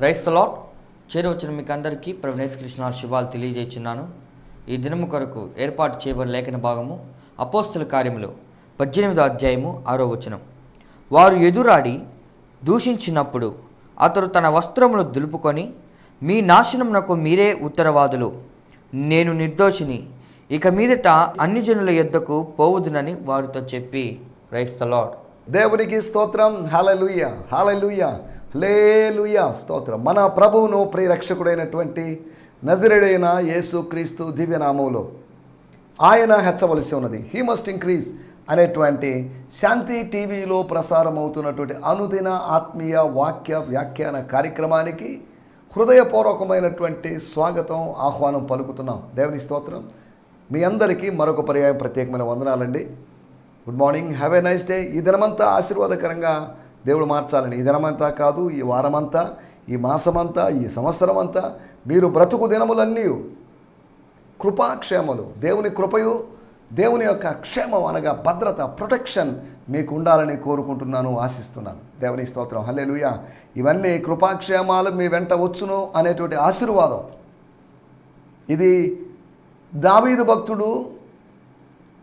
క్రైస్తలో చేరవచ్చిన మీకు అందరికీ ప్రవీణేశ్ కృష్ణ శుభాలు తెలియజేస్తున్నాను ఈ దినము కొరకు ఏర్పాటు చేయబడిన లేఖన భాగము అపోస్తుల కార్యములు పద్దెనిమిదో అధ్యాయము ఆరో వచనం. వారు ఎదురాడి దూషించినప్పుడు అతడు తన వస్త్రములు దులుపుకొని మీ నాశనమునకు మీరే ఉత్తరవాదులు. నేను నిర్దోషిని. ఇక మీదట అన్ని జనుల యొద్దకు పోవుదునని వారితో చెప్పి క్రైస్తలాడ్ దేవునికి స్తోత్రం. హాలలుయ హాలలుయ హలేలుయ స్తోత్రం. మన ప్రభువును ప్రియరక్షకుడైనటువంటి నజరుడైన యేసు క్రీస్తు దివ్యనామంలో ఆయన హెచ్చవలసి ఉన్నది. హీ మస్ట్ ఇంక్రీజ్ అనేటువంటి శాంతి టీవీలో ప్రసారం అవుతున్నటువంటి అనుదిన ఆత్మీయ వాక్య వ్యాఖ్యాన కార్యక్రమానికి హృదయపూర్వకమైనటువంటి స్వాగతం ఆహ్వానం పలుకుతున్నాం. దేవుని స్తోత్రం. మీ అందరికీ మరొక పర్యాయం ప్రత్యేకమైన వందనాలండి. Good morning have a nice day ఈ దినమంతా ఆశీర్వాదకరంగా దేవుడు మార్చాలని. ఈ దినమంతా కాదు ఈ వారమంతా ఈ మాసమంతా ఈ సంవత్సరం అంతా మీరు బ్రతుకు దినములన్నీ కృపాక్షేమలు. దేవుని కృపయు దేవుని యొక్క క్షేమం అనగా భద్రత ప్రొటెక్షన్ మీకు ఉండాలని కోరుకుంటున్నాను ఆశిస్తున్నాను. దేవుని స్తోత్రం. హల్లెలూయ. ఇవన్నీ కృపాక్షేమాలు మీ వెంట వచ్చును అనేటువంటి ఆశీర్వాదం. ఇది దావీదు భక్తుడు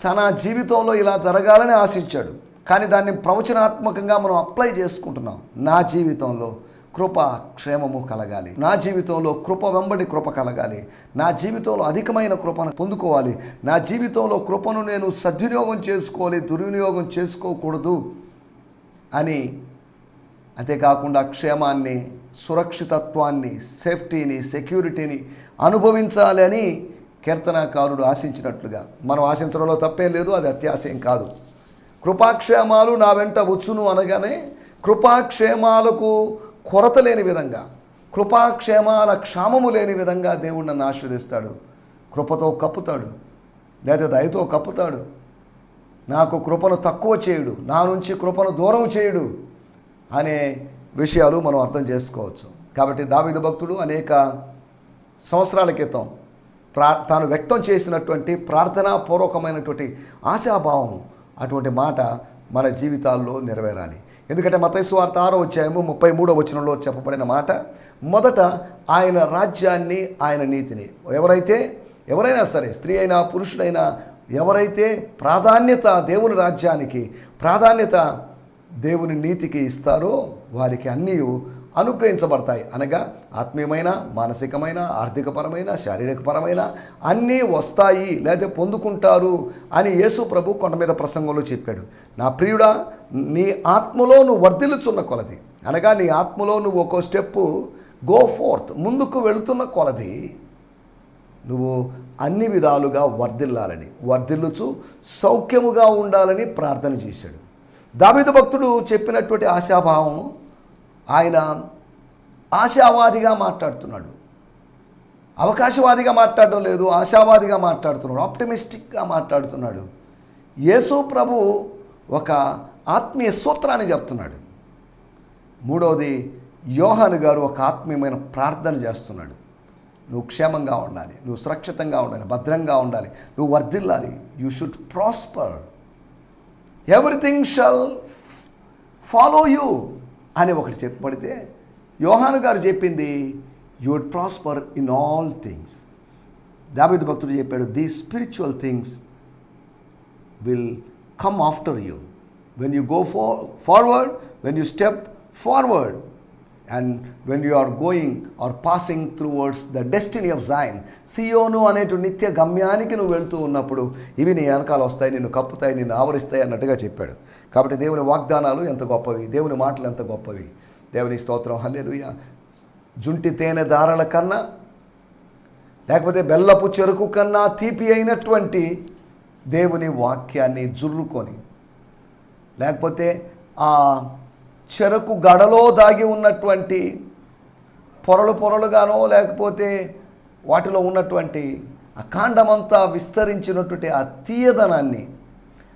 తన జీవితంలో ఇలా జరగాలని ఆశించాడు. కానీ దాన్ని ప్రవచనాత్మకంగా మనం అప్లై చేసుకుంటున్నాం. నా జీవితంలో కృప క్షేమము కలగాలి. నా జీవితంలో కృప వెంబడి కృప కలగాలి. నా జీవితంలో అధికమైన కృపను పొందుకోవాలి. నా జీవితంలో కృపను నేను సద్వినియోగం చేసుకోవాలి దుర్వినియోగం చేసుకోకూడదు అని అంతేకాకుండా క్షేమాన్ని సురక్షితత్వాన్ని సేఫ్టీని సెక్యూరిటీని అనుభవించాలని కీర్తనాకారుడు ఆశించినట్లుగా. మనం ఆశించడంలో తప్పేం లేదు అది అత్యాశయం కాదు. కృపాక్షేమాలు నా వెంట వచ్చును అనగానే కృపాక్షేమాలకు కొరత లేని విధంగా కృపాక్షేమాల క్షామము లేని విధంగా దేవుడు నన్ను ఆశీర్దిస్తాడు కృపతో కప్పుతాడు. లేదా దయతో కప్పుతాడు. నాకు కృపను తక్కువ చేయుడు. నా నుంచి కృపను దూరం చేయుడు అనే విషయాలు మనం అర్థం చేసుకోవచ్చు. కాబట్టి దావిద భక్తుడు అనేక సంవత్సరాల క్రితం ప్రా తాను వ్యక్తం చేసినటువంటి ప్రార్థనాపూర్వకమైనటువంటి ఆశాభావము అటువంటి మాట మన జీవితాల్లో నెరవేరాలి. ఎందుకంటే మతైసు వార్త ఆరో అధ్యాయము ముప్పై మూడో వచనంలో చెప్పబడిన మాట మొదట ఆయన రాజ్యాన్ని ఆయన నీతిని. ఎవరైతే ఎవరైనా సరే స్త్రీ అయినా పురుషుడైనా ఎవరైతే ప్రాధాన్యత దేవుని రాజ్యానికి ప్రాధాన్యత దేవుని నీతికి ఇస్తారో వారికి అన్నీ అనుగ్రహించబడతాయి. అనగా ఆత్మీయమైన మానసికమైన ఆర్థికపరమైన శారీరకపరమైన అన్నీ వస్తాయి లేదా పొందుకుంటారు అని యేసు ప్రభు కొండ మీద ప్రసంగంలో చెప్పాడు. నా ప్రియుడా నీ ఆత్మలో నువ్వు వర్ధిల్లుచున్న కొలది. అనగా నీ ఆత్మలో నువ్వు ఒక్కో స్టెప్పు గో ఫోర్త్ ముందుకు వెళుతున్న కొలది. నువ్వు అన్ని విధాలుగా వర్ధిల్లాలని వర్ధిల్లుచు సౌఖ్యముగా ఉండాలని ప్రార్థన చేశాడు. దావిద భక్తుడు చెప్పినటువంటి ఆశాభావం ఆయన ఆశావాదిగా మాట్లాడుతున్నాడు. అవకాశవాదిగా మాట్లాడడం లేదు ఆశావాదిగా మాట్లాడుతున్నాడు ఆప్టిమిస్టిక్గా మాట్లాడుతున్నాడు. యేసు ప్రభు ఒక ఆత్మీయ సూత్రాన్ని చెప్తున్నాడు. మూడవది యోహాను గారు ఒక ఆత్మీయమైన ప్రార్థన చేస్తున్నాడు. నువ్వు క్షేమంగా ఉండాలి నువ్వు సురక్షితంగా ఉండాలి భద్రంగా ఉండాలి నువ్వు వర్ధిల్లాలి. You should prosper. Everything shall follow you. అని ఒకటి చెప్పబడితే యోహాను గారు చెప్పింది you would prosper in all things Dabid భక్తుడు చెప్పాడు the spiritual things will come after you when you go far forward when you step forward and when you are going or passing through words the destiny of Zion సియోను అనేటు నిత్య గమ్యానికి నువ్వు వెళ్తూ ఉన్నప్పుడు ఇవి నీ వెనకాల వస్తాయి నిన్ను కప్పుతాయి నిన్ను ఆవరిస్తాయి అన్నట్టుగా చెప్పాడు. కాబట్టి దేవుని వాగ్దానాలు ఎంత గొప్పవి దేవుని మాటలు ఎంత గొప్పవి. దేవుని స్తోత్రం హల్లెలుయ. జుంటి తేనె దారాల కన్నా లేకపోతే బెల్లపు చెరుకు కన్నా తీపి అయినటువంటి దేవుని వాక్యాన్ని జుర్రుకొని లేకపోతే ఆ చెరకు గడలో దాగి ఉన్నటువంటి పొరలు పొరలుగానో లేకపోతే వాటిలో ఉన్నటువంటి ఆ కాండమంతా విస్తరించినటువంటి ఆ తీయదనాన్ని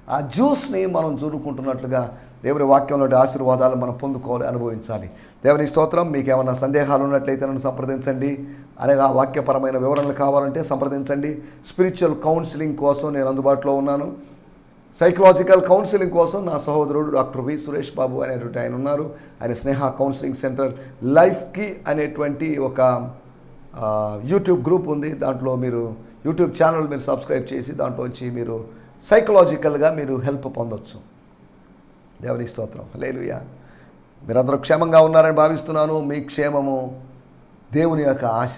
ఆ జ్యూస్ని మనం చూడుకుంటున్నట్లుగా దేవుని వాక్యంలోని ఆశీర్వాదాలు మనం పొందుకోవాలి అనుభవించాలి. దేవుని స్తోత్రం మీకు ఏమైనా సందేహాలు ఉన్నట్లయితే నన్ను సంప్రదించండి. అనగా వాక్యపరమైన వివరణలు కావాలంటే సంప్రదించండి. స్పిరిచువల్ కౌన్సిలింగ్ కోసం నేను అందుబాటులో ఉన్నాను. సైకలాజికల్ కౌన్సిలింగ్ కోసం నా సహోదరుడు డాక్టర్ వి సురేష్ బాబు అనేటువంటి ఆయన ఉన్నారు. ఆయన స్నేహ కౌన్సిలింగ్ సెంటర్ లైఫ్కి అనేటువంటి ఒక యూట్యూబ్ గ్రూప్ ఉంది. దాంట్లో మీరు యూట్యూబ్ ఛానల్ మీరు సబ్స్క్రైబ్ చేసి దాంట్లో వచ్చి మీరు సైకలాజికల్గా మీరు హెల్ప్ పొందొచ్చు. దేవుని స్తోత్రం. లేలుయా మీరందరూ క్షేమంగా ఉన్నారని భావిస్తున్నాను. మీ క్షేమము దేవుని యొక్క ఆశ.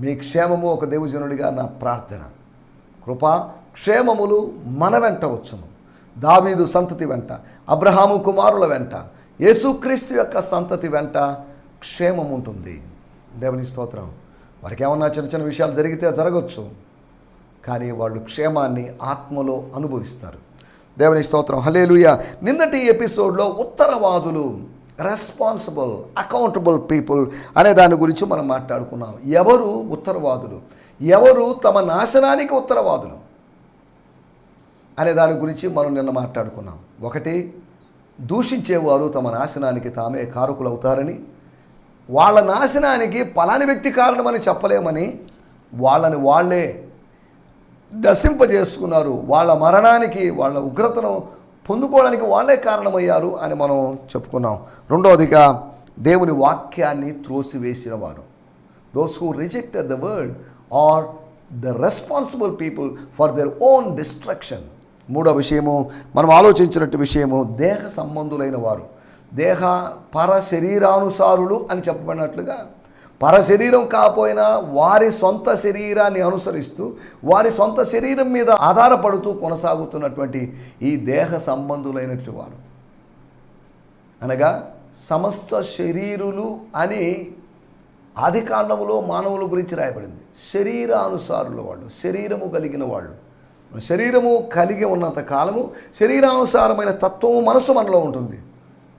మీ క్షేమము ఒక దేవుజనుడిగా నా ప్రార్థన. కృప క్షేమములు మన వెంట వచ్చును. దావీదు సంతతి వెంట అబ్రహాము కుమారుల వెంట యేసుక్రీస్తు యొక్క సంతతి వెంట క్షేమం ఉంటుంది. దేవుని స్తోత్రం. వారికి ఏమన్నా చిన్న చిన్న విషయాలు జరిగితే జరగచ్చు. కానీ వాళ్ళు క్షేమాన్ని ఆత్మలో అనుభవిస్తారు. దేవుని స్తోత్రం. హలేలుయ నిన్నటి ఎపిసోడ్లో ఉత్తరవాదులు రెస్పాన్సిబుల్ అకౌంటబుల్ పీపుల్ అనే దాని గురించి మనం మాట్లాడుకున్నాం. ఎవరు ఉత్తరవాదులు? ఎవరు తమ నాశనానికి ఉత్తరవాదులు? అనే దాని గురించి మనం నిన్న మాట్లాడుకున్నాం. ఒకటి దూషించేవారు తమ నాశనానికి తామే కారకులవుతారని వాళ్ళ నాశనానికి పలాని వ్యక్తి కారణమని చెప్పలేమని వాళ్ళని వాళ్ళే నశింపజేసుకున్నారు. వాళ్ళ మరణానికి వాళ్ళ ఉగ్రతను పొందుకోవడానికి వాళ్ళే కారణమయ్యారు అని మనం చెప్పుకున్నాం. రెండవదిగా దేవుని వాక్యాన్ని త్రోసివేసిన వారు those who rejected the word are the responsible people for their own destruction మూడో విషయము మనం ఆలోచించినట్టు విషయము దేహ సంబంధులైన వారు. దేహ పర శరీరానుసారులు అని చెప్పబడినట్లుగా పర శరీరం కాపోయినా వారి సొంత శరీరాన్ని అనుసరిస్తూ వారి సొంత శరీరం మీద ఆధారపడుతూ కొనసాగుతున్నటువంటి ఈ దేహ సంబంధులైనటువంటి వారు. అనగా సమస్త శరీరులు అని ఆదికాండములో మానవుల గురించి రాయబడింది. శరీరానుసారుల వాళ్ళు శరీరము కలిగిన వాళ్ళు. శరీరము కలిగి ఉన్నంత కాలము శరీరానుసారమైన తత్వము మనస్సు మనలో ఉంటుంది.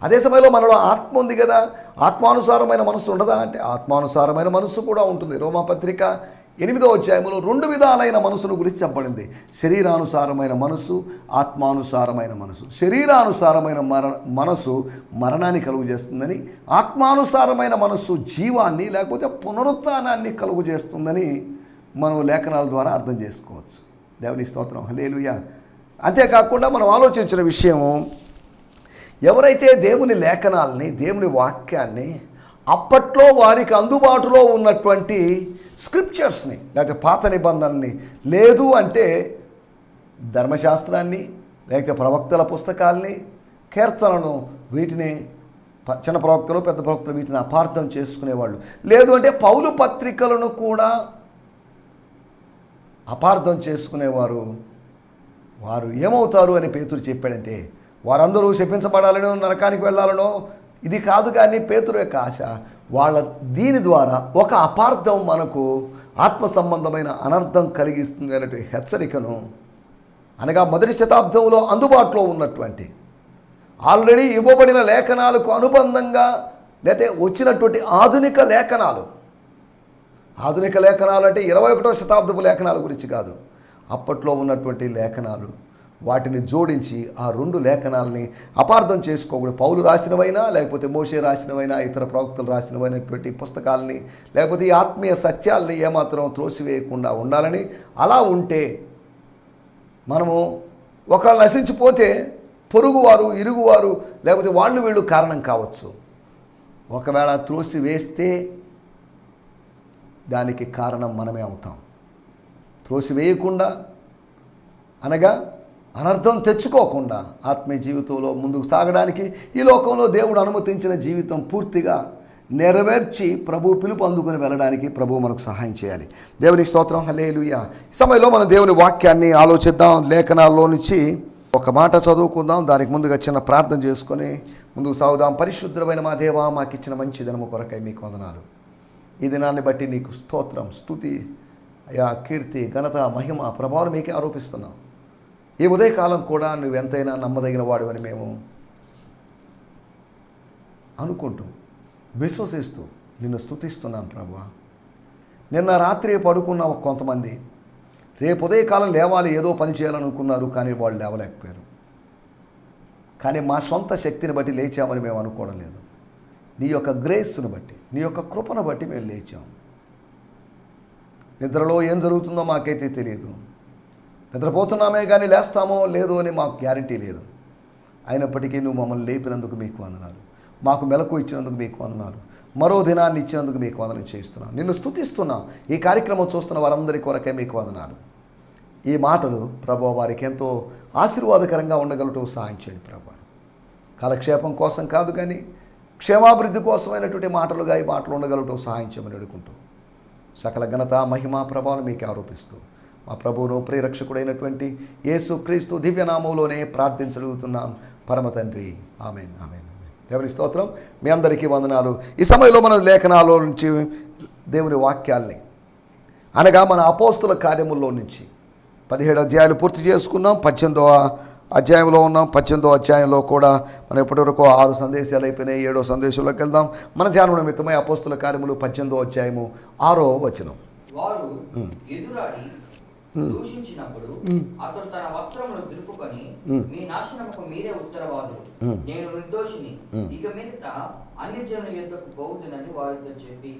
అదే సమయంలో మనలో ఆత్మ ఉంది కదా. ఆత్మానుసారమైన మనసు ఉండదా అంటే ఆత్మానుసారమైన మనస్సు కూడా ఉంటుంది. రోమాపత్రిక ఎనిమిదో అధ్యాయంలో రెండు విధాలైన మనసును గురించి చెప్పబడింది. శరీరానుసారమైన మనసు ఆత్మానుసారమైన మనసు శరీరానుసారమైన మర మనసు మరణాన్ని కలుగు చేస్తుందని ఆత్మానుసారమైన మనస్సు జీవాన్ని లేకపోతే పునరుత్నాన్ని కలుగు చేస్తుందని మనం లేఖనాల ద్వారా అర్థం చేసుకోవచ్చు. దేవుని స్తోత్రం. హలేలుయ అంతేకాకుండా మనం ఆలోచించిన విషయం ఎవరైతే దేవుని లేఖనాలని దేవుని వాక్యాన్ని అప్పట్లో వారికి అందుబాటులో ఉన్నటువంటి స్క్రిప్చర్స్ని లేకపోతే పాత నిబంధనని లేదు అంటే ధర్మశాస్త్రాన్ని లేకపోతే ప్రవక్తల పుస్తకాల్ని కీర్తనను వీటిని చిన్న ప్రవక్తలు పెద్ద ప్రవక్తలు వీటిని అపార్థం చేసుకునేవాళ్ళు. లేదు అంటే పౌలు పత్రికలను కూడా అపార్థం చేసుకునేవారు. వారు ఏమవుతారు అని పేతురు చెప్పాడంటే వారందరూ శపించబడాలనో నరకానికి వెళ్ళాలనో ఇది కాదు కానీ పేతురు యొక్క ఆశ వాళ్ళ దీని ద్వారా ఒక అపార్థం మనకు ఆత్మ సంబంధమైన అనర్థం కలిగిస్తుంది అనేటువంటి హెచ్చరికను అనగా మొదటి శతాబ్దంలో అందుబాటులో ఉన్నటువంటి ఆల్రెడీ ఇవ్వబడిన లేఖనాలకు అనుబంధంగా లేకపోతే వచ్చినటువంటి ఆధునిక లేఖనాలు ఆధునిక లేఖనాలు అంటే ఇరవై ఒకటో శతాబ్దపు లేఖనాల గురించి కాదు. అప్పట్లో ఉన్నటువంటి లేఖనాలు వాటిని జోడించి ఆ రెండు లేఖనాలని అపార్థం చేసుకోకూడదు పౌలు రాసినవైనా లేకపోతే మోషే రాసినవైనా ఇతర ప్రవక్తలు రాసినవైనటువంటి పుస్తకాలని లేకపోతే ఈ ఆత్మీయ సత్యాల్ని ఏమాత్రం త్రోసివేయకుండా ఉండాలని అలా ఉంటే మనము ఒకళ్ళు నశించిపోతే పొరుగువారు ఇరుగువారు లేకపోతే వాళ్ళు వీళ్ళు కారణం కావచ్చు. ఒకవేళ త్రోసి వేస్తే దానికి కారణం మనమే అవుతాం. త్రోసివేయకుండా అనగా అనర్థం తెచ్చుకోకుండా ఆత్మీయ జీవితంలో ముందుకు సాగడానికి ఈ లోకంలో దేవుడు అనుమతించిన జీవితం పూర్తిగా నెరవేర్చి ప్రభు పిలుపు అందుకుని వెళ్ళడానికి ప్రభు మనకు సహాయం చేయాలి. దేవుని స్తోత్రం హలేలుయ ఈ సమయంలో మనం దేవుని వాక్యాన్ని ఆలోచిద్దాం. లేఖనాల్లో నుంచి ఒక మాట చదువుకుందాం. దానికి ముందుగా చిన్న ప్రార్థన చేసుకొని ముందుకు సాగుదాం. పరిశుద్ధమైన మా దేవా మాకు ఇచ్చిన మంచి ధనము కొరకై మీకు వందనాలు. ఈ దినాన్ని బట్టి నీకు స్తోత్రం స్తుతి అయా కీర్తి ఘనత మహిమ ప్రభావం మీకే ఆరోపిస్తున్నాం. ఈ ఉదయకాలం కూడా నువ్వు ఎంతైనా నమ్మదగిన వాడివని మేము అనుకుంటూ విశ్వసిస్తూ నిన్ను స్థుతిస్తున్నాం ప్రభు. నిన్న రాత్రి పడుకున్న కొంతమంది రేపు ఉదయకాలం లేవాలి ఏదో పని చేయాలనుకున్నారు కానీ వాళ్ళు లేవలేకపోయారు. కానీ మా సొంత శక్తిని బట్టి లేచామని మేము అనుకోవడం లేదు. నీ యొక్క గ్రేస్ను బట్టి నీ యొక్క కృపను బట్టి మేము లేచాం. నిద్రలో ఏం జరుగుతుందో మాకైతే తెలియదు నిద్రపోతున్నామే కానీ లేస్తామో లేదో అని మాకు గ్యారంటీ లేదు. అయినప్పటికీ నువ్వు మమ్మల్ని లేపినందుకు మీకు వందనాలు. మాకు మెలకు ఇచ్చినందుకు మీకు వందనాలు. మరో దినాన్ని ఇచ్చినందుకు మీకు వందనం చేస్తున్నాను నిన్ను స్థుతిస్తున్నాం ఈ కార్యక్రమం చూస్తున్న వారందరి కొరకే మీకు వందనాలు. ఈ మాటలు ప్రభు వారికి ఎంతో ఆశీర్వాదకరంగా ఉండగలటం సహాయం చేయండి ప్రభు. కాలక్షేపం కోసం కాదు కానీ క్షేమాభివృద్ధి కోసమైనటువంటి మాటలుగా ఈ మాటలు ఉండగలటం సహాయం చేయమని అడుగుకుంటూ సకల ఘనత మహిమ ప్రభావం మీకు ఆరోపిస్తూ మా ప్రభువును ప్రియరక్షకుడైనటువంటి యేసు క్రీస్తు దివ్యనామంలోనే ప్రార్థించగలుగుతున్నాం. పరమ తండ్రి. ఆమెన్ ఆమెన్. దేవుని స్తోత్రం. మీ అందరికీ వందనాలు. ఈ సమయంలో మన లేఖనాల్లో నుంచి దేవుని వాక్యాల్ని అనగా మన అపోస్తుల కార్యముల్లో నుంచి పదిహేడు అధ్యాయాలు పూర్తి చేసుకున్నాం. పద్దెనిమిదవ అధ్యాయంలో ఉన్నాం పద్దెనిమిదో అధ్యాయంలో కూడా మనం ఇప్పటివరకు ఆరు సందేశాలు అయిపోయినాయి ఏడో సందేశంలోకి వెళ్దాం. మన ధ్యానం నిమిత్తమై అపోస్తుల కార్యములు పద్దెనిమిదో అధ్యాయము ఆరో వచనం. వారు ఎదురాడి దూషించినప్పుడు అతడు తన వస్త్రములు దులుపుకొని మీ నాశనముకు మీరే ఉత్తరవాదులు. నేను నిర్దోషిని. ఇక మీదట అన్ని జనుల యుద్ధకు పోవుదునని వారితో చెప్పి.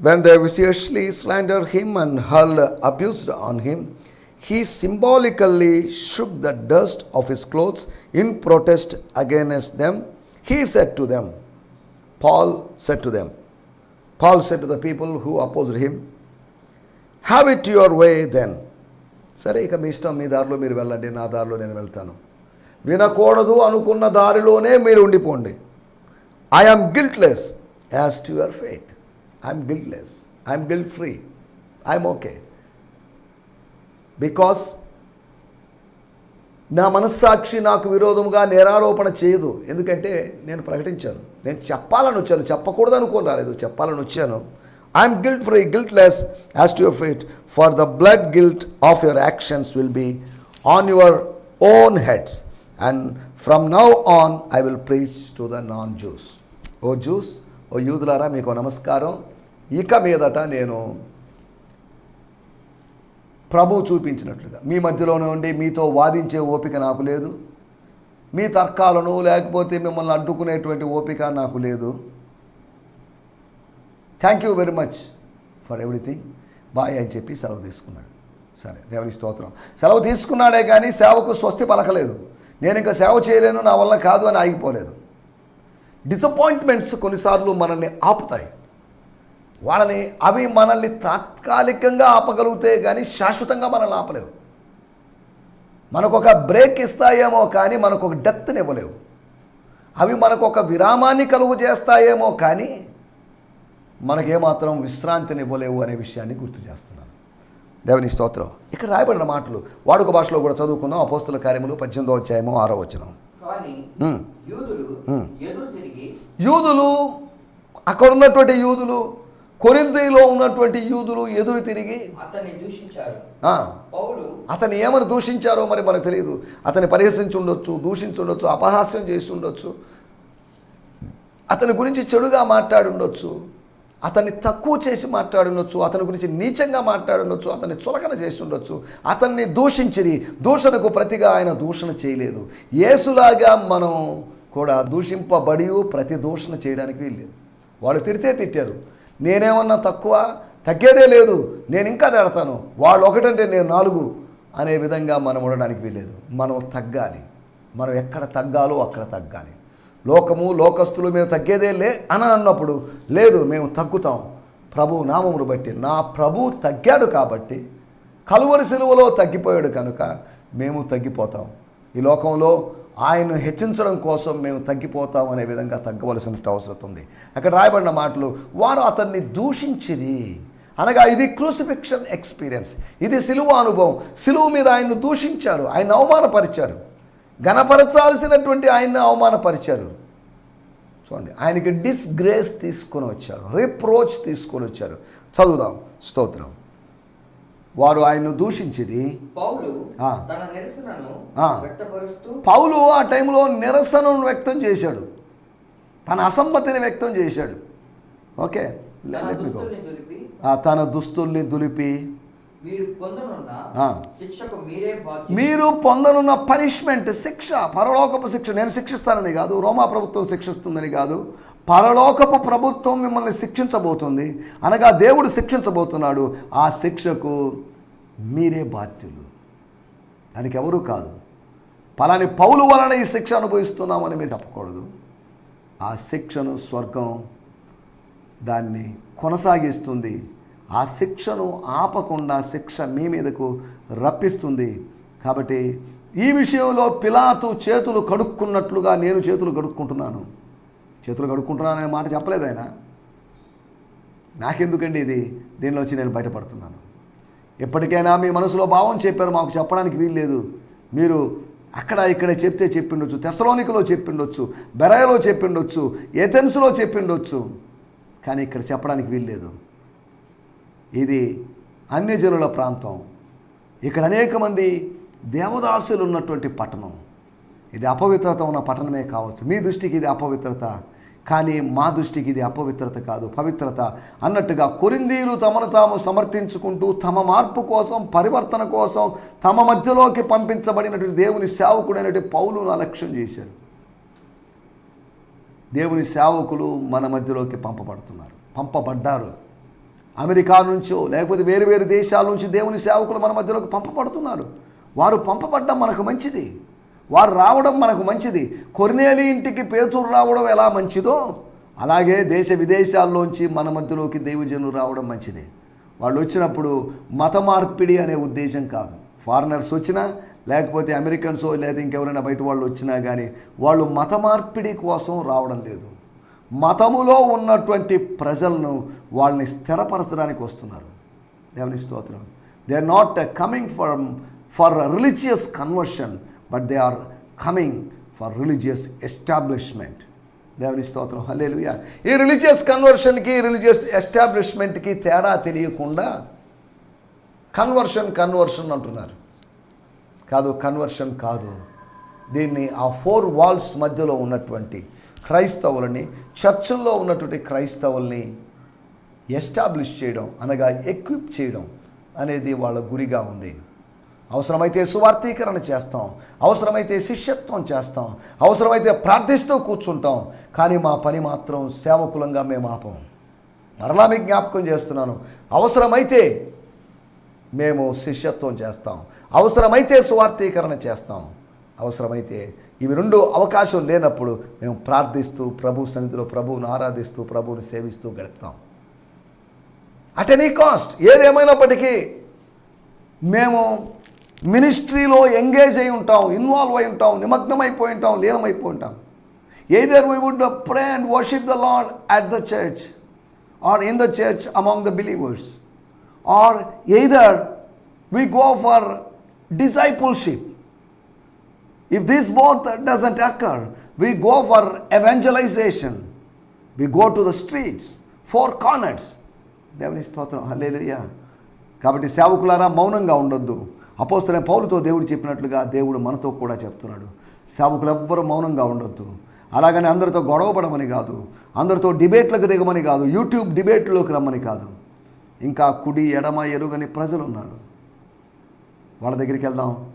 When they viciously slandered him and hurled abuse on him, he symbolically shook the dust off his clothes in protest against them he said to them Paul said to them Paul said to the people who oppose him have it your way then సరే ఇక మీ ఇష్టం మీ దారిలో మీరు వెళ్ళండి నా దారిలో నేను వెళ్తాను. వినకూడదు అనుకున్న దారిలోనే మీరు ఉండిపోండి. I'm guiltless as to your fate I'm guiltless I'm guilt free I'm okay because నా మనస్సాక్షి నాకు విరోధముగా నేరారోపణ చేయదు. ఎందుకంటే నేను ప్రకటించాను. నేను చెప్పాలని వచ్చాను. చెప్పకూడదు అనుకోని రాలేదు. చెప్పాలని వచ్చాను. I'm guilt free guiltless as to your fate for the blood guilt of your actions will be on your own heads and from now on I will preach to the non Jews O Jews O యూదులారా మీకు నమస్కారం. ఇక మీదట నేను ప్రభువు చూపించినట్లుగా. మీ మధ్యలోనే ఉండి మీతో వాదించే ఓపిక నాకు లేదు. మీ తర్కాలను లేకపోతే మిమ్మల్ని అడ్డుకునేటువంటి ఓపిక నాకు లేదు. Thank you very much for everything bye అని చెప్పి సెలవు తీసుకున్నాడు. సరే దేవుని స్తోత్రం. సెలవు తీసుకున్నాడే కానీ సేవకు స్వస్తి పలకలేదు. నేను ఇంకా సేవ చేయలేను నా వల్ల కాదు అని ఆగిపోలేదు. డిసప్పాయింట్మెంట్స్ కొన్నిసార్లు మనల్ని ఆపుతాయి. వాళ్ళని అవి మనల్ని తాత్కాలికంగా ఆపగలిగితే కానీ శాశ్వతంగా మనల్ని ఆపలేవు. మనకు ఒక బ్రేక్ ఇస్తాయేమో కానీ మనకు ఒక డెత్ని ఇవ్వలేవు. అవి మనకు ఒక విరామాన్ని కలుగు చేస్తాయేమో కానీ మనకేమాత్రం విశ్రాంతిని ఇవ్వలేవు అనే విషయాన్ని గుర్తు చేస్తున్నాను. దేవుని స్తోత్రం. ఇక్కడ రాయబడిన మాటలు వాడుక భాషలో కూడా చదువుకుందాం. అపోస్తుల కార్యములు పద్దెనిమిదో అధ్యాయము ఆరో వచనం. తిరిగి యూదులు అక్కడ ఉన్నటువంటి యూదులు కొరింథీలో ఉన్నటువంటి యూదులు ఎదురు తిరిగి అతన్ని ఏమని దూషించారో మరి మనకు తెలియదు. అతన్ని పరిహసించి ఉండొచ్చు దూషించి ఉండొచ్చు అపహాస్యం చేసి ఉండొచ్చు అతని గురించి చెడుగా మాట్లాడి ఉండొచ్చు అతన్ని తక్కువ చేసి మాట్లాడుండొచ్చు. అతని గురించి నీచంగా మాట్లాడుండొచ్చు. అతన్ని చులకన చేసి ఉండొచ్చు అతన్ని దూషించిరి. దూషణకు ప్రతిగా ఆయన దూషణ చేయలేదు. యేసులాగా మనం కూడా దూషింపబడి ప్రతి దూషణ చేయడానికి వీల్లేదు. వాళ్ళు తిడితే తిట్టారు. నేనేమన్నా తక్కువ? తగ్గేదే లేదు. నేను ఇంకా తిడతాను. వాళ్ళు ఒకటంటే నేను నాలుగు అనే విధంగా మనం ఉండడానికి వీలేదు మనం తగ్గాలి. మనం ఎక్కడ తగ్గాలో అక్కడ తగ్గాలి. లోకము లోకస్తులు మేము తగ్గేదే లే అని అన్నప్పుడు లేదు మేము తగ్గుతాం. ప్రభు నామమును బట్టి. నా ప్రభు తగ్గాడు కాబట్టి కలువరి సిలువలో తగ్గిపోయాడు కనుక మేము తగ్గిపోతాం. ఈ లోకంలో ఆయన్ను హెచ్చించడం కోసం మేము తగ్గిపోతాం అనే విధంగా తగ్గవలసిన అవసరం ఉంది. అక్కడ రాయబడిన మాటలు వారు అతన్ని దూషించిరి. అనగా ఇది క్రూసిఫిక్షన్ ఎక్స్పీరియన్స్. ఇది సిలువ అనుభవం. సిలువ మీద ఆయన్ను దూషించారు. ఆయన అవమానపరిచారు. గణపరచాల్సినటువంటి ఆయన్ని అవమానపరిచారు. చూడండి ఆయనకి డిస్గ్రేస్ తీసుకొని వచ్చారు. రిప్రోచ్ తీసుకొని వచ్చారు. చదువుదాం. స్తోత్రం. వారు ఆయన్ను దూషించిది పౌలు ఆ. టైంలో నిరసనను వ్యక్తం చేశాడు. తన అసమ్మతిని వ్యక్తం చేశాడు. ఓకే తన. దుస్తుల్ని దులిపి. మీరు పొందనున్న పనిష్మెంట్ శిక్ష పరలోకపు శిక్ష. నేను శిక్షిస్తానని కాదు రోమా ప్రభుత్వం శిక్షిస్తుందని కాదు పరలోకపు ప్రభుత్వం మిమ్మల్ని శిక్షించబోతుంది. అనగా దేవుడు శిక్షించబోతున్నాడు. ఆ శిక్షకు మీరే బాధ్యులు. దానికి ఎవరూ కాదు. పలాని పౌలు వలన ఈ శిక్ష అనుభవిస్తున్నామని మీరు చెప్పకూడదు. ఆ శిక్షను స్వర్గం దాన్ని కొనసాగిస్తుంది. ఆ శిక్షను ఆపకుండా శిక్ష మీ మీదకు రప్పిస్తుంది. కాబట్టి ఈ విషయంలో పిలాతు చేతులు కడుక్కున్నట్లుగా నేను చేతులు కడుక్కుంటున్నాను. చేతులు కడుక్కుంటున్నాననే మాట చెప్పలేదు ఆయన. నాకెందుకండి ఇది? దీనిలోంచి నేను బయటపడుతున్నాను. ఎప్పటికైనా మీ మనసులో భావం చెప్పారు మాకు చెప్పడానికి వీల్లేదు మీరు అక్కడ ఇక్కడ చెప్తే చెప్పిండొచ్చు తెసలోనికలో చెప్పిండొచ్చు బెరాయలో చెప్పిండొచ్చు ఏథెన్స్లో చెప్పిండొచ్చు. కానీ ఇక్కడ చెప్పడానికి వీల్లేదు ఇది అన్యజనుల ప్రాంతం. ఇక్కడ అనేక మంది దేవదాసులు ఉన్నటువంటి పట్టణం. ఇది అపవిత్రత ఉన్న పట్టణమే కావచ్చు. మీ దృష్టికి ఇది అపవిత్రత. కానీ మా దృష్టికి ఇది అపవిత్రత కాదు పవిత్రత. అన్నట్టుగా కొరిందీలు తమను తాము సమర్థించుకుంటూ తమ మార్పు కోసం పరివర్తన కోసం తమ మధ్యలోకి పంపించబడినటువంటి దేవుని సేవకుడైనటువంటి పౌలును అలక్ష్యం చేశారు. దేవుని సేవకులు మన మధ్యలోకి పంపబడుతున్నారు. పంపబడ్డారు. అమెరికా నుంచో లేకపోతే వేరు వేరు దేశాల నుంచి దేవుని సేవకులు మన మధ్యలోకి పంపబడుతున్నారు. వారు పంపబడ్డం మనకు మంచిది. వారు రావడం మనకు మంచిది. కొర్నేలి ఇంటికి పేతురు రావడం ఎలా మంచిదో అలాగే దేశ విదేశాల్లోంచి మన మధ్యలోకి దైవజనులు రావడం మంచిది. వాళ్ళు వచ్చినప్పుడు మత మార్పిడి అనే ఉద్దేశం కాదు. ఫారినర్స్ వచ్చినా లేకపోతే అమెరికన్సో లేదా ఇంకెవరైనా బయట వాళ్ళు వచ్చినా కానీ వాళ్ళు మత మార్పిడి కోసం రావడం లేదు. మతములో ఉన్నటువంటి ప్రజలను వాళ్ళని స్థిరపరచడానికి వస్తున్నారు. దేవుని స్తోత్రం. They are not coming for for religious conversion but they are coming for religious establishment. దేవుని స్తోత్రం. హల్లెలూయా. ఈ రిలీజియస్ కన్వర్షన్కి రిలీజియస్ ఎస్టాబ్లిష్మెంట్కి తేడా తెలియకుండా కన్వర్షన్ కన్వర్షన్ అంటున్నారు. కాదు కన్వర్షన్ కాదు. దీన్ని ఆ ఫోర్ వాల్స్ మధ్యలో ఉన్నటువంటి క్రైస్తవులని చర్చల్లో ఉన్నటువంటి క్రైస్తవుల్ని ఎస్టాబ్లిష్ చేయడం అనగా ఎక్విప్ చేయడం అనేది వాళ్ళ గురిగా ఉంది. అవసరమైతే సువార్థీకరణ చేస్తాం అవసరమైతే శిష్యత్వం చేస్తాం అవసరమైతే ప్రార్థిస్తూ కూర్చుంటాం కానీ మా పని మాత్రం సేవకులంగా మేము ఆపం. మరలా మీకు జ్ఞాపకం చేస్తున్నాను అవసరమైతే మేము శిష్యత్వం చేస్తాం అవసరమైతే సువార్థీకరణ చేస్తాం అవసరమైతే ఇవి రెండు అవకాశం లేనప్పుడు మేము ప్రార్థిస్తూ ప్రభు సన్నిధిలో ప్రభువును ఆరాధిస్తూ ప్రభువుని సేవిస్తూ గడుపుతాం. అట్ ఎనీ కాస్ట్ ఏదేమైనప్పటికీ మేము మినిస్ట్రీలో ఎంగేజ్ అయి ఉంటాం ఇన్వాల్వ్ అయి ఉంటాం నిమగ్నమైపోయి ఉంటాం లీనమైపోయి ఉంటాం. Either we would pray and worship the Lord at the church or in the church among the believers or either we go for discipleship if this both doesn't occur we go for evangelization We go to the streets four corners దేవుని స్తోత్రం. హల్లెలూయా కాబట్టి సేవకులారా మౌనంగా ఉండొద్దు. అపోస్తలైన పౌలతో దేవుడు చెప్పినట్లుగా దేవుడు మనతో కూడా చెప్తున్నాడు. సేవకులు ఎవ్వరూ మౌనంగా ఉండొద్దు. అలాగని అందరితో గొడవపడమని కాదు. అందరితో డిబేట్లకు దిగమని కాదు. యూట్యూబ్ డిబేట్లోకి రమ్మని కాదు. ఇంకా కుడి ఎడమ ఎరుగని ప్రజలు ఉన్నారు వాళ్ళ దగ్గరికి వెళ్దాం.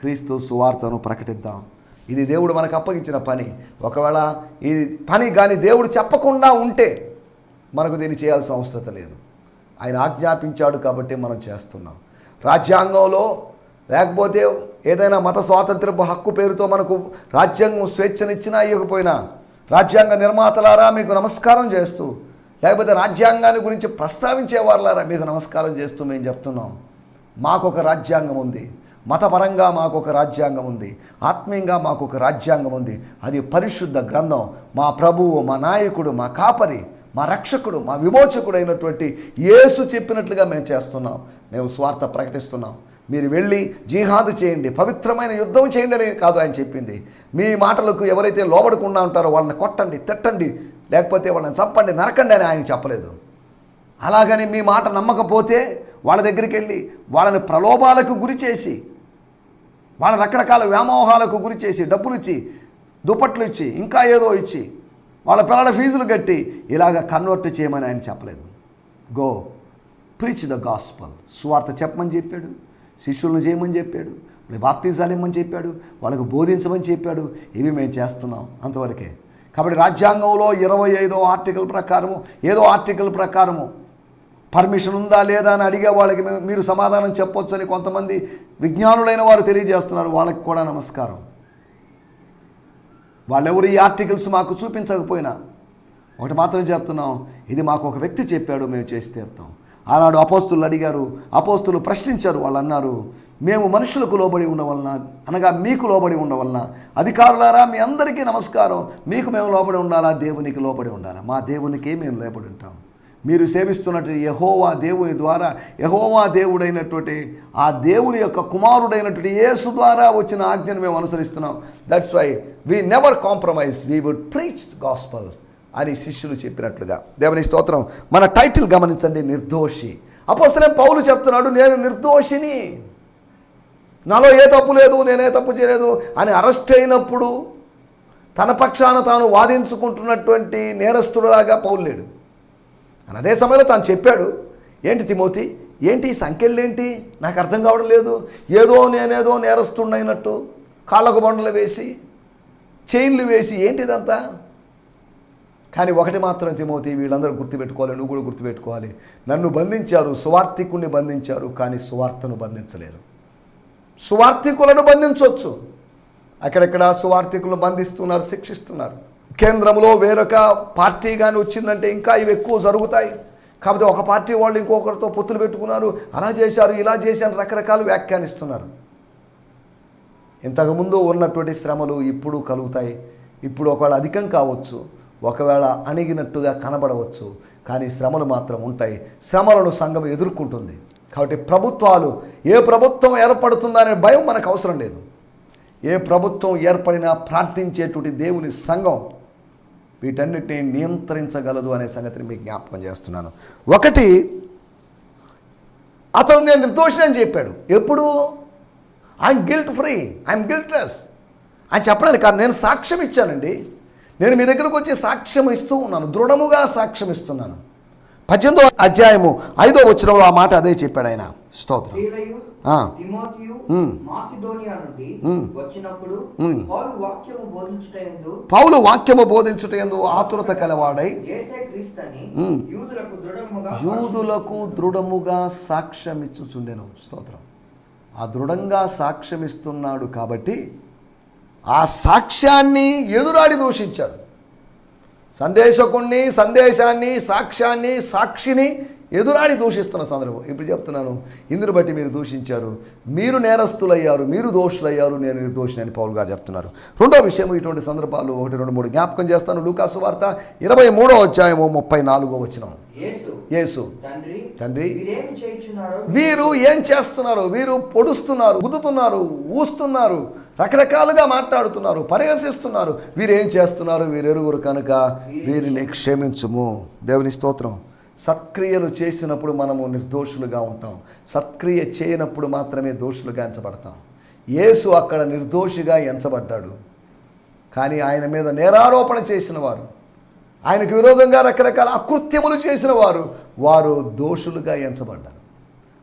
క్రీస్తు సువార్తను ప్రకటిద్దాం. ఇది దేవుడు మనకు అప్పగించిన పని. ఒకవేళ ఈ పని కానీ దేవుడు చెప్పకుండా ఉంటే మనకు దీన్ని చేయాల్సిన అవసరం లేదు. ఆయన ఆజ్ఞాపించాడు కాబట్టి మనం చేస్తున్నాం. రాజ్యాంగంలో లేకపోతే ఏదైనా మత స్వాతంత్రపు హక్కు పేరుతో మనకు రాజ్యాంగం స్వేచ్ఛనిచ్చినా ఇవ్వకపోయినా రాజ్యాంగ నిర్మాతలారా మీకు నమస్కారం చేస్తూ లేకపోతే రాజ్యాంగాన్ని గురించి ప్రస్తావించేవారులారా మీకు నమస్కారం చేస్తూ మేము చెప్తున్నాం. మాకొక రాజ్యాంగం ఉంది. మతపరంగా మాకు ఒక రాజ్యాంగం ఉంది. ఆత్మీయంగా మాకు ఒక రాజ్యాంగం ఉంది. అది పరిశుద్ధ గ్రంథం. మా ప్రభువు మా నాయకుడు మా కాపరి మా రక్షకుడు మా విమోచకుడు అయినటువంటి యేసు చెప్పినట్లుగా మేము చేస్తున్నాం. మేము స్వార్థ ప్రకటిస్తున్నాం. మీరు వెళ్ళి జిహాదు చేయండి. పవిత్రమైన యుద్ధం చేయండి అని కాదు ఆయన చెప్పింది. మీ మాటలకు ఎవరైతే లోబడకుండా ఉంటారో వాళ్ళని కొట్టండి తిట్టండి. లేకపోతే వాళ్ళని చంపండి నరకండి అని ఆయన చెప్పలేదు. అలాగని మీ మాట నమ్మకపోతే వాళ్ళ దగ్గరికి వెళ్ళి వాళ్ళని ప్రలోభాలకు గురి చేసి వాళ్ళ రకరకాల వ్యామోహాలకు గురి చేసి డబ్బులు ఇచ్చి దుప్పట్లు ఇచ్చి ఇంకా ఏదో ఇచ్చి వాళ్ళ పిల్లల ఫీజులు కట్టి ఇలాగ కన్వర్ట్ చేయమని ఆయన చెప్పలేదు. గో ప్రీచ్ ద గాస్పల్ స్వార్థ చెప్పమని చెప్పాడు. శిష్యులను చేయమని చెప్పాడు. వాళ్ళు బాప్తీజాలు ఇమ్మని చెప్పాడు. వాళ్ళకు బోధించమని చెప్పాడు. ఇవి మేము చేస్తున్నాం అంతవరకే. కాబట్టి రాజ్యాంగంలో ఇరవై ఐదో ఆర్టికల్ ప్రకారము ఏదో ఆర్టికల్ ప్రకారము పర్మిషన్ ఉందా లేదా అని అడిగే వాళ్ళకి మీరు సమాధానం చెప్పొచ్చని కొంతమంది విజ్ఞానులైన వారు తెలియజేస్తున్నారు. వాళ్ళకి కూడా నమస్కారం. వాళ్ళెవరు ఈ ఆర్టికల్స్ మాకు చూపించకపోయినా ఒకటి మాత్రం చెప్తున్నాం ఇది మాకు ఒక వ్యక్తి చెప్పాడు మేము చేసి తీరుతాం. ఆనాడు అపోస్తులు అడిగారు అపోస్తులు ప్రశ్నించారు వాళ్ళు అన్నారు మేము మనుషులకు లోబడి ఉండవలన అనగా మీకు లోబడి ఉండవలన అధికారులారా మీ అందరికీ నమస్కారం మీకు మేము లోబడి ఉండాలా దేవునికి లోబడి ఉండాలా? మా దేవునికే మేము లోబడి ఉంటాం. మీరు సేవిస్తున్నటువంటి యహోవా దేవుని ద్వారా యహోవా దేవుడైనటువంటి ఆ దేవుని యొక్క కుమారుడైనటువంటి యేసు ద్వారా వచ్చిన ఆజ్ఞను మేము అనుసరిస్తున్నాం. That's why we never compromise we would preach gospel అని శిష్యులు చెప్పినట్లుగా. దేవుని స్తోత్రం. మన టైటిల్ గమనించండి నిర్దోషి. అపోసలే పౌలు చెప్తున్నాడు నేను నిర్దోషిని. నాలో ఏ తప్పు లేదు నేనే తప్పు చేయలేదు అని అరెస్ట్ అయినప్పుడు తన పక్షాన తాను వాదించుకుంటున్నటువంటి నేరస్తుడులాగా పౌలు లేడు. అని అదే సమయంలో తాను చెప్పాడు ఏంటి తిమోతి? ఏంటి ఈ సంఖ్యలేంటి? నాకు అర్థం కావడం లేదు. ఏదో నేనేదో నేరస్తుండైనట్టు కాళ్ళకు బండలు వేసి చైన్లు వేసి ఏంటిదంతా కానీ ఒకటి మాత్రం తిమోతి వీళ్ళందరూ గుర్తుపెట్టుకోవాలి నువ్వు కూడా గుర్తుపెట్టుకోవాలి. నన్ను బంధించారు సువార్థికుణ్ణి బంధించారు కానీ సువార్తను బంధించలేరు. సువార్థికులను బంధించవచ్చు అక్కడక్కడ సువార్థికులను బంధిస్తున్నారు శిక్షిస్తున్నారు. కేంద్రంలో వేరొక పార్టీ కానీ వచ్చిందంటే ఇంకా ఇవి ఎక్కువ జరుగుతాయి. కాకపోతే ఒక పార్టీ వాళ్ళు ఇంకొకరితో పొత్తులు పెట్టుకున్నారు అలా చేశారు ఇలా చేశారు రకరకాలు వ్యాఖ్యానిస్తున్నారు. ఇంతకుముందు ఉన్నటువంటి శ్రమలు ఇప్పుడు కలుగుతాయి. ఇప్పుడు ఒకవేళ అధికం కావచ్చు ఒకవేళ అణిగినట్టుగా కనబడవచ్చు కానీ శ్రమలు మాత్రం ఉంటాయి. శ్రమలను సంఘం ఎదుర్కొంటుంది. కాబట్టి ప్రభుత్వాలు ఏ ప్రభుత్వం ఏర్పడుతుందనే భయం మనకు అవసరం లేదు. ఏ ప్రభుత్వం ఏర్పడినా ప్రార్థించేటువంటి దేవుని సంఘం వీటన్నిటిని నియంత్రించగలదు అనే సంగతిని మీకు జ్ఞాపకం చేస్తున్నాను. ఒకటి అతను నేను నిర్దోషి అని చెప్పాడు. ఎప్పుడు? I'm guilt free I'm guiltless అని చెప్పడానికి కాదు నేను సాక్ష్యం ఇచ్చానండి. నేను మీ దగ్గరకు వచ్చి సాక్ష్యం ఇస్తూ ఉన్నాను. దృఢముగా సాక్ష్యం ఇస్తున్నాను. పద్దెనిమిదో అధ్యాయము ఐదో వచ్చినంలో ఆ మాట అదే చెప్పాడు ఆయన. స్తోత్రం. పౌలు వాక్యము బోధించుట ఎందు ఆతురత కలవాడై. యూదులకు దృఢముగా యూదులకు దృఢముగా సాక్ష్యమిచ్చుచుండెను. స్తోత్రం. ఆ దృఢంగా సాక్ష్యమిస్తున్నాడు కాబట్టి ఆ సాక్ష్యాన్ని ఎదురాడి దూషించారు. సందేశకుణ్ణి సందేశాన్ని సాక్ష్యాన్ని సాక్షిని ఎదురాడి దూషిస్తున్న సందర్భం. ఇప్పుడు చెప్తున్నాను ఇందుని బట్టి మీరు దూషించారు. మీరు నేరస్తులయ్యారు మీరు దోషులయ్యారు నేను నిర్దోషిని అని పౌల్ గారు చెప్తున్నారు. రెండో విషయం ఇటువంటి సందర్భాలు ఒకటి రెండు మూడు జ్ఞాపకం చేస్తాను. లూకాసు వార్త ఇరవై మూడో అధ్యాయము ముప్పై నాలుగో వచ్చిన యేసు. తండ్రి వీరు ఏం చేస్తున్నారు? వీరు పొడుస్తున్నారు గుద్దుతున్నారు ఊస్తున్నారు రకరకాలుగా మాట్లాడుతున్నారు పరిహసిస్తున్నారు. వీరు ఏం చేస్తున్నారు? వీరెరుగురు కనుక వీరిని క్షమించుము. దేవుని స్తోత్రం. సత్క్రియలు చేసినప్పుడు మనము నిర్దోషులుగా ఉంటాం. సత్క్రియ చేయనప్పుడు మాత్రమే దోషులుగా ఎంచబడతాం. యేసు అక్కడ నిర్దోషిగా ఎంచబడ్డాడు. కానీ ఆయన మీద నేరారోపణ చేసిన వారు ఆయనకు విరోధంగా రకరకాల అకృత్యములు చేసిన వారు వారు దోషులుగా ఎంచబడ్డారు.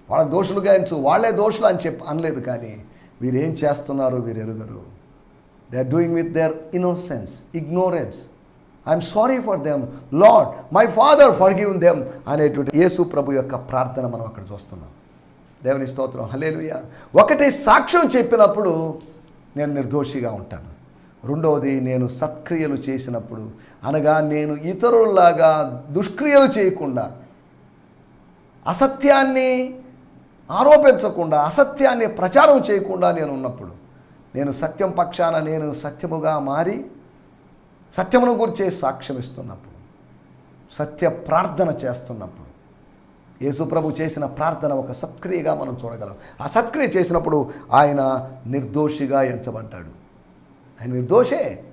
వాళ్ళ దోషులుగా ఎంచు వాళ్ళే దోషులు అని చెప్పి అనలేదు కానీ వీరేం చేస్తున్నారు వీరు ఎరుగరు they are doing with their innocence ignorance I'm sorry for them Lord my father forgive them అనేటువంటి యేసు ప్రభు యొక్క ప్రార్థన మనం అక్కడ చూస్తున్నాం. దేవుని స్తోత్రం. హలేలుయ ఒకటి సాక్ష్యం చెప్పినప్పుడు నేను నిర్దోషిగా ఉంటాను. రెండవది నేను సత్క్రియలు చేసినప్పుడు అనగా నేను ఇతరుల్లాగా దుష్క్రియలు చేయకుండా అసత్యాన్ని ఆరోపించకుండా అసత్యాన్ని ప్రచారం చేయకుండా నేను ఉన్నప్పుడు నేను సత్యం పక్షాన నేను సత్యముగా మారి సత్యమును గురించి సాక్ష్యం ఇస్తున్నప్పుడు సత్య ప్రార్థన చేస్తున్నప్పుడు యేసుప్రభు చేసిన ప్రార్థన ఒక సత్క్రియగా మనం చూడగలం. ఆ సత్క్రియ చేసినప్పుడు ఆయన నిర్దోషిగా ఎంచబడ్డాడు. ఆయన నిర్దోషే.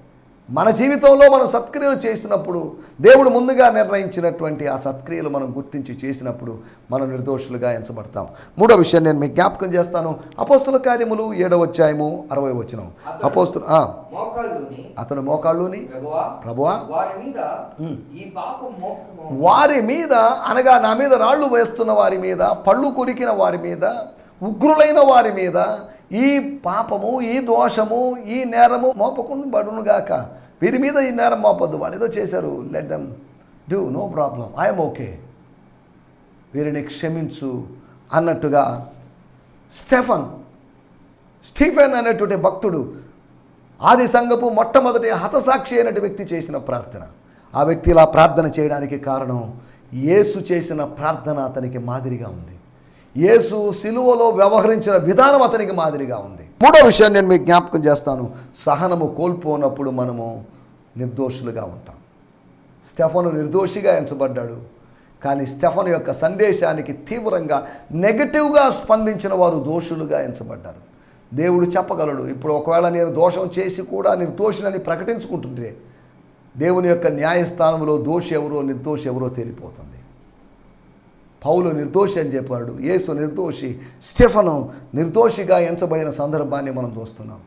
మన జీవితంలో మనం సత్క్రియలు చేసినప్పుడు దేవుడు ముందుగా నిర్ణయించినటువంటి ఆ సత్క్రియలు మనం గుర్తించి చేసినప్పుడు మనం నిర్దోషులుగా ఎంచబడతాం. మూడో విషయం నేను మీకు జ్ఞాపకం చేస్తాను. అపోస్తుల కార్యములు ఏడవ అధ్యాయము అరవై వచ్చిన అపోస్తులు ఆ, మోకాళ్ళుని ప్రభువా వారి మీద అనగా నా మీద రాళ్ళు వేస్తున్న వారి మీద పళ్ళు కొరికిన వారి మీద ఉగ్రులైన వారి మీద ఈ పాపము ఈ దోషము ఈ నేరము మోపకుండా బడునుగాక వీరి మీద ఈ నేరం మోపొద్దు. వాళ్ళు ఏదో చేశారు. Let them do no problem I'm okay వీరిని క్షమించు అన్నట్టుగా స్టెఫన్ స్టీఫెన్ అనేటువంటి భక్తుడు ఆది సంఘపు మొట్టమొదటి హతసాక్షి అయినటువంటి వ్యక్తి చేసిన ప్రార్థన. ఆ వ్యక్తి ఇలా ప్రార్థన చేయడానికి కారణం యేసు చేసిన ప్రార్థన అతనికి మాదిరిగా ఉంది. యేసు సిలువలో వ్యవహరించిన విధానం అతనికి మాదిరిగా ఉంది. మూడో విషయాన్ని నేను మీకు జ్ఞాపకం చేస్తాను. సహనము కోల్పోనప్పుడు మనము నిర్దోషులుగా ఉంటాం. స్టెఫను నిర్దోషిగా ఎంచబడ్డాడు. కానీ స్టెఫన్ యొక్క సందేశానికి తీవ్రంగా నెగటివ్గా స్పందించిన వారు దోషులుగా ఎంచబడ్డారు. దేవుడు చెప్పగలడు ఇప్పుడు ఒకవేళ నేను దోషం చేసి కూడా నిర్దోషులని ప్రకటించుకుంటుంటే దేవుని యొక్క న్యాయస్థానంలో దోషి ఎవరో నిర్దోషి ఎవరో తేలిపోతుంది. పౌలు నిర్దోషి అని చెప్పాడు యేసు నిర్దోషి స్టెఫను నిర్దోషిగా ఎంచబడిన సందర్భాన్ని మనం చూస్తున్నాం.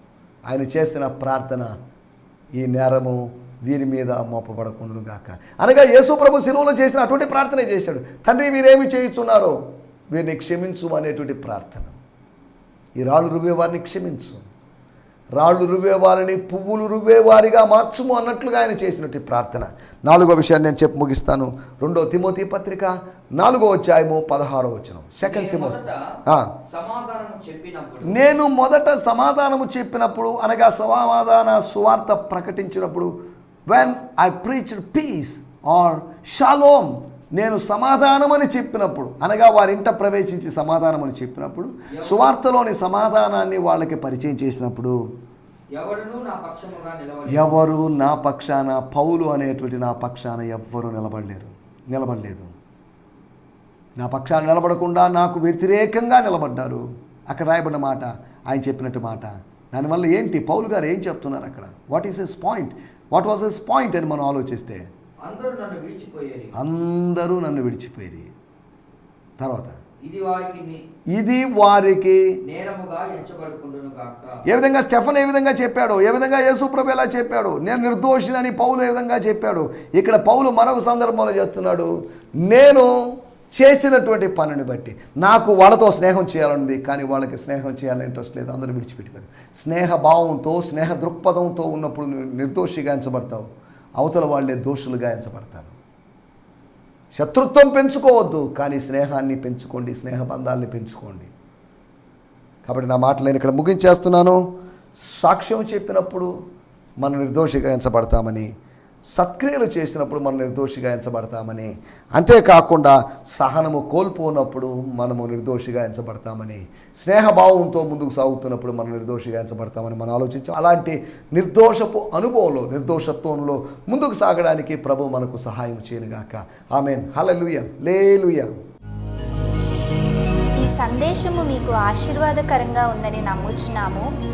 ఆయన చేసిన ప్రార్థన ఈ నేరము వీరి మీద మోపబడకుండా గాక. అనగా యేసు ప్రభు శిలువలో చేసిన అటువంటి ప్రార్థనే చేశాడు. తండ్రి వీరేమి చేయించున్నారో? వీరిని క్షమించు అనేటువంటి ప్రార్థన. ఈ రాళ్ళు రుబే వారిని క్షమించు. రాళ్ళు రువ్వే వారిని పువ్వులు రువ్వే వారిగా మార్చుము అన్నట్లుగా ఆయన చేసినట్టు ప్రార్థన. నాలుగో విషయాన్ని నేను చెప్పి ముగిస్తాను. రెండో తిమోతి పత్రిక నాలుగో అధ్యాయము పదహారో వచనం. సెకండ్ తిమోస్ నేను మొదట సమాధానము చెప్పినప్పుడు అనగా సమాధాన సువార్త ప్రకటించినప్పుడు when I preached peace or shalom నేను సమాధానమని చెప్పినప్పుడు అనగా వారి ఇంట ప్రవేశించి సమాధానమని చెప్పినప్పుడు సువార్తలోని సమాధానాన్ని వాళ్ళకి పరిచయం చేసినప్పుడు ఎవరు నా పక్షాన పౌలు అనేటువంటి నా పక్షాన ఎవ్వరూ నిలబడలేరు నిలబడలేదు. నా పక్షాన నిలబడకుండా నాకు వ్యతిరేకంగా నిలబడ్డారు. అక్కడ రాయబడిన మాట ఆయన చెప్పినట్టు మాట. దానివల్ల ఏంటి? పౌలు గారు ఏం చెప్తున్నారు అక్కడ? What is his point what was his point అని మనం ఆలోచిస్తే అందరూ నన్ను విడిచిపోయి తర్వాత ఇది వారికి ఏ విధంగా స్టెఫన్ ఏ విధంగా చెప్పాడు? ఏ విధంగా యేసుప్రభు ఎలా చెప్పాడు? నేను నిర్దోషినని పౌలు ఏ విధంగా చెప్పాడు? ఇక్కడ పౌలు మరొక సందర్భంలో చెప్తున్నాడు నేను చేసినటువంటి పనిని బట్టి నాకు వాళ్ళతో స్నేహం చేయాలనుంది కానీ వాళ్ళకి స్నేహం చేయాలని ఇంట్రెస్ట్ లేదు. అందరూ విడిచిపెట్టిపోయారు. స్నేహ భావంతో స్నేహ దృక్పథంతో ఉన్నప్పుడు నువ్వు నిర్దోషిగా ఎంచబడతావు. అవతల వాళ్ళే దోషులుగా ఎంచబడతారు. శత్రుత్వం పెంచుకోవద్దు కానీ స్నేహాన్ని పెంచుకోండి స్నేహ బంధాలని పెంచుకోండి. కాబట్టి నా మాటలు నేను ఇక్కడ ముగించేస్తున్నాను. సాక్ష్యం చెప్పినప్పుడు మనం నిర్దోషిగా ఎంచబడతామని సత్క్రియలు చేసినప్పుడు మనం నిర్దోషిగా ఎంచబడతామని. అంతేకాకుండా సహనము కోల్పోనప్పుడు మనము నిర్దోషిగా ఎంచబడతామని. స్నేహభావంతో ముందుకు సాగుతున్నప్పుడు మనం నిర్దోషిగా ఎంచబడతామని మనం ఆలోచించాం. అలాంటి నిర్దోషపు అనుభవంలో నిర్దోషత్వంలో ముందుకు సాగడానికి ప్రభు మనకు సహాయం చేయనుగాక. ఆమెన్. హలలుయ లేలుయ. ఈ సందేశము మీకు ఆశీర్వాదకరంగా ఉందని నమ్ముచున్నాము.